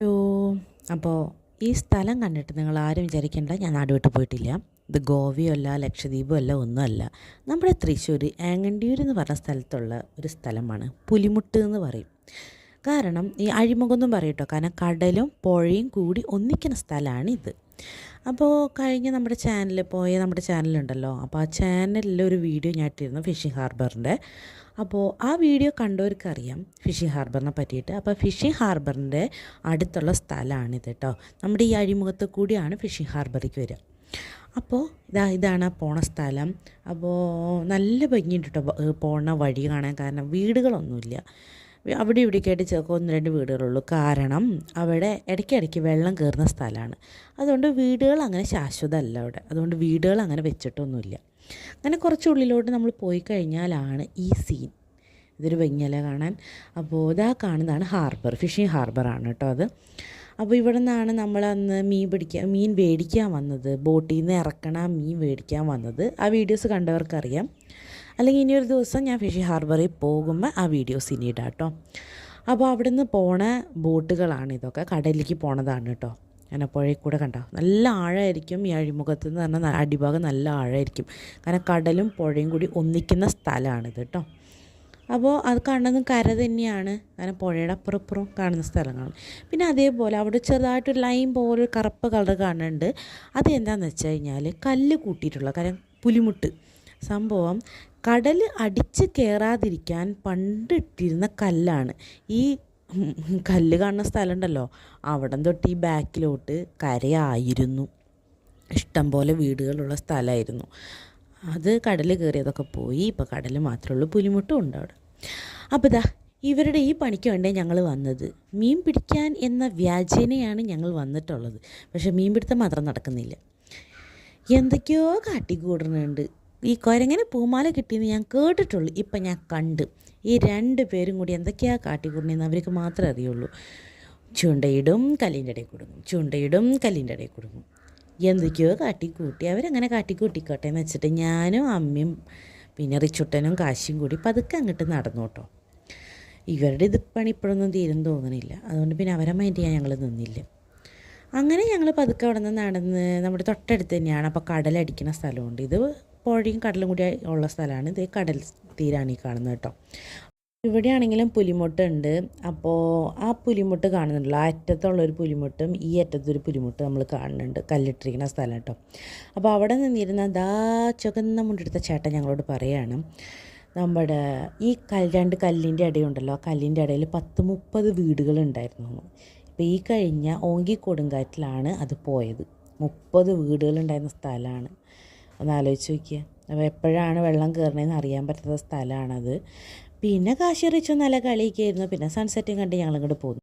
Hello അപ്പോൾ ഈ സ്ഥലം കണ്ടിട്ട് നിങ്ങൾ ആരും വിചാരിക്കേണ്ട ഞാൻ നാടുവിട്ട് പോയിട്ടില്ല. ഇത് ഗോവയോ അല്ല ലക്ഷദ്വീപും അല്ല ഒന്നുമല്ല. നമ്മുടെ തൃശ്ശൂർ ആങ്ങണ്ടിയൂർ എന്ന് പറഞ്ഞ സ്ഥലത്തുള്ള ഒരു സ്ഥലമാണ്. പുലിമുട്ട് എന്ന് പറയും. കാരണം ഈ അഴിമുഖം എന്നും പറയും കേട്ടോ. കാരണം കടലും പുഴയും കൂടി ഒന്നിക്കുന്ന സ്ഥലമാണ് ഇത് അപ്പോൾ കഴിഞ്ഞ നമ്മുടെ ചാനലിൽ പോയ നമ്മുടെ ചാനലുണ്ടല്ലോ അപ്പോൾ ആ ചാനലിൽ ഒരു വീഡിയോ ഞാൻ ഇട്ടിരുന്നു ഫിഷിംഗ് ഹാർബറിന്റെ അപ്പോൾ ആ വീഡിയോ കണ്ടവർക്കറിയാം ഫിഷിംഗ് ഹാർബറിനെ പറ്റിയിട്ട്. അപ്പോൾ ഫിഷിംഗ് ഹാർബറിന്റെ അടുത്തുള്ള സ്ഥലമാണിത് കേട്ടോ നമ്മുടെ ഈ അഴിമുഖത്ത് കൂടിയാണ് ഫിഷിംഗ് ഹാർബറിലേക്ക് വരിക. അപ്പോൾ ഇതാ ഇതാണ് പോണ സ്ഥലം. അപ്പോൾ നല്ല ഭംഗിയുണ്ട് കേട്ടോ പോണ വഴി കാണാൻ കാരണം വീടുകളൊന്നുമില്ല. അവിടെ ഇവിടേക്കായിട്ട് ചെറുപ്പം ഒന്ന് രണ്ട് വീടുകളുള്ളൂ. കാരണം അവിടെ ഇടയ്ക്കിടയ്ക്ക് വെള്ളം കയറുന്ന സ്ഥലമാണ്. അതുകൊണ്ട് വീടുകൾ അങ്ങനെ ശാശ്വതമല്ല അവിടെ. അതുകൊണ്ട് വീടുകൾ അങ്ങനെ വെച്ചിട്ടൊന്നുമില്ല. അങ്ങനെ കുറച്ച് ഉള്ളിലോട്ട് നമ്മൾ പോയി കഴിഞ്ഞാലാണ് ഈ സീൻ ഇതൊരു വെങ്ങല കാണാൻ. അപ്പോൾ ഇതാ കാണുന്നതാണ് ഹാർബർ ഫിഷിംഗ് ഹാർബറാണ് കേട്ടോ അത്. അപ്പോൾ ഇവിടെ നിന്നാണ് നമ്മൾ അന്ന് മീൻ പിടിക്കാൻ മീൻ മേടിക്കാൻ വന്നത്. ബോട്ടിൽ നിന്ന് ഇറക്കണ മീൻ മേടിക്കാൻ വന്നത്. ആ വീഡിയോസ് കണ്ടവർക്കറിയാം. അല്ലെങ്കിൽ ഇനിയൊരു ദിവസം ഞാൻ ഫിഷി ഹാർബറിൽ പോകുമ്പോൾ ആ വീഡിയോസ് ഇനി ഇടാം കേട്ടോ. അപ്പോൾ അവിടെ നിന്ന് പോണ ബോട്ടുകളാണ് ഇതൊക്കെ. കടലിലേക്ക് പോണതാണ് കേട്ടോ. അങ്ങനെ പുഴയിൽ കൂടെ കണ്ടോ? നല്ല ആഴമായിരിക്കും ഈ അഴിമുഖത്ത് എന്ന് പറഞ്ഞാൽ അടിഭാഗം നല്ല ആഴമായിരിക്കും. കാരണം കടലും പുഴയും കൂടി ഒന്നിക്കുന്ന സ്ഥലമാണിത് കേട്ടോ. അപ്പോൾ അത് കാണുന്നതും കര തന്നെയാണ്. കാരണം പുഴയുടെ അപ്പുറം ഇപ്പുറം കാണുന്ന സ്ഥലങ്ങളാണ്. പിന്നെ അതേപോലെ അവിടെ ചെറുതായിട്ടൊരു ലൈൻ പോലെ ഒരു കറുപ്പ് കളർ കാണുന്നുണ്ട്. അത് എന്താണെന്ന് വെച്ച് കഴിഞ്ഞാൽ കല്ല് കൂട്ടിയിട്ടുള്ള കാരണം പുലിമുട്ട്. സംഭവം കടൽ അടിച്ച് കയറാതിരിക്കാൻ പണ്ടിട്ടിരുന്ന കല്ലാണ്. ഈ കല്ല് കാണുന്ന സ്ഥലമുണ്ടല്ലോ അവിടം തൊട്ട് ഈ ബാക്കിലോട്ട് കരയായിരുന്നു. ഇഷ്ടംപോലെ വീടുകളുള്ള സ്ഥലമായിരുന്നു. അത് കടൽ കയറിയതൊക്കെ പോയി ഇപ്പോൾ കടൽ മാത്രമേ ഉള്ളൂ പുലിമുട്ടും ഉണ്ട് അവിടെ. അപ്പോൾ ഇതാ ഇവരുടെ ഈ പണിക്ക് വേണ്ടേ ഞങ്ങൾ വന്നത്? മീൻ പിടിക്കാൻ എന്ന വ്യാജേനയാണ് ഞങ്ങൾ വന്നിട്ടുള്ളത്. പക്ഷേ മീൻ പിടുത്തം മാത്രം നടക്കുന്നില്ല. എന്തൊക്കെയോ കാട്ടിക്കൂടുന്നുണ്ട് ഈ കൊരങ്ങനെ പൂമാല കിട്ടിയെന്ന് ഞാൻ കേട്ടിട്ടുള്ളൂ. ഇപ്പം ഞാൻ കണ്ട്. ഈ രണ്ട് പേരും കൂടി എന്തൊക്കെയാണ് കാട്ടിക്കൂടുന്നതെന്ന് അവർക്ക് മാത്രമേ അറിയുള്ളൂ. ചുണ്ടയിടും കല്ലിന്റെ ഇടയിൽ കൊടുക്കും ചുണ്ടയിടും കല്ലിന്റെ ഇടയിൽ കൊടുക്കും എന്തൊക്കെയോ കാട്ടിക്കൂട്ടി. അവരങ്ങനെ കാട്ടിക്കൂട്ടിക്കോട്ടെ എന്ന് വെച്ചിട്ട് ഞാനും അമ്മയും പിന്നെ റിച്ചുട്ടനും കാശിയും കൂടി പതുക്കെ അങ്ങോട്ട് നടന്നു കേട്ടോ. ഇവരുടെ ഇത് പണി ഇപ്പോഴൊന്നും തീരും തോന്നണില്ല. അതുകൊണ്ട് പിന്നെ അവരെ മൈൻഡ് ചെയ്യാൻ ഞങ്ങൾ നിന്നില്ല. അങ്ങനെ ഞങ്ങൾ പതുക്കെ അവിടെ നിന്ന് നടന്ന് നമ്മുടെ തൊട്ടടുത്ത് തന്നെയാണ്. അപ്പോൾ കടലടിക്കുന്ന സ്ഥലമുണ്ട്. ഇത് പുഴയും കടലും കൂടി ഉള്ള സ്ഥലമാണ്. ഇത് കടൽ തീരാണ് ഈ കാണുന്നത് കേട്ടോ. ഇവിടെയാണെങ്കിലും പുലിമുട്ടുണ്ട് അപ്പോൾ ആ പുലിമുട്ട് കാണുന്നുണ്ടല്ലോ. ആ അറ്റത്തുള്ളൊരു പുലിമുട്ടും ഈ അറ്റത്തൊരു പുലിമുട്ട് നമ്മൾ കാണുന്നുണ്ട്. കല്ലിട്ടിരിക്കുന്ന സ്ഥലം കേട്ടോ. അപ്പോൾ അവിടെ നിന്നിരുന്ന ദാ ചുകന്ന മുണ്ടെടുത്ത ചേട്ടൻ ഞങ്ങളോട് പറയാണ് നമ്മുടെ ഈ കൽ രണ്ട് കല്ലിന്റെ ഇടയുണ്ടല്ലോ. ആ കല്ലിന്റെ ഇടയിൽ പത്ത് മുപ്പത് വീടുകളുണ്ടായിരുന്നു ഇപ്പോൾ ഈ കഴിഞ്ഞ ഓങ്കി കൊടുങ്കാറ്റിലാണ് അത് പോയത്. മുപ്പത് വീടുകളുണ്ടായിരുന്ന സ്ഥലമാണ്. ഒന്ന് ആലോചിച്ച് നോക്കിയാൽ അപ്പോൾ എപ്പോഴാണ് വെള്ളം കയറണതെന്ന് അറിയാൻ പറ്റാത്ത സ്ഥലമാണത്. പിന്നെ കാശി റിച്ചു നല്ല കളിയൊക്കെയായിരുന്നു പിന്നെ സൺസെറ്റും കണ്ട് ഞങ്ങളിങ്ങോട്ട് പോന്നു.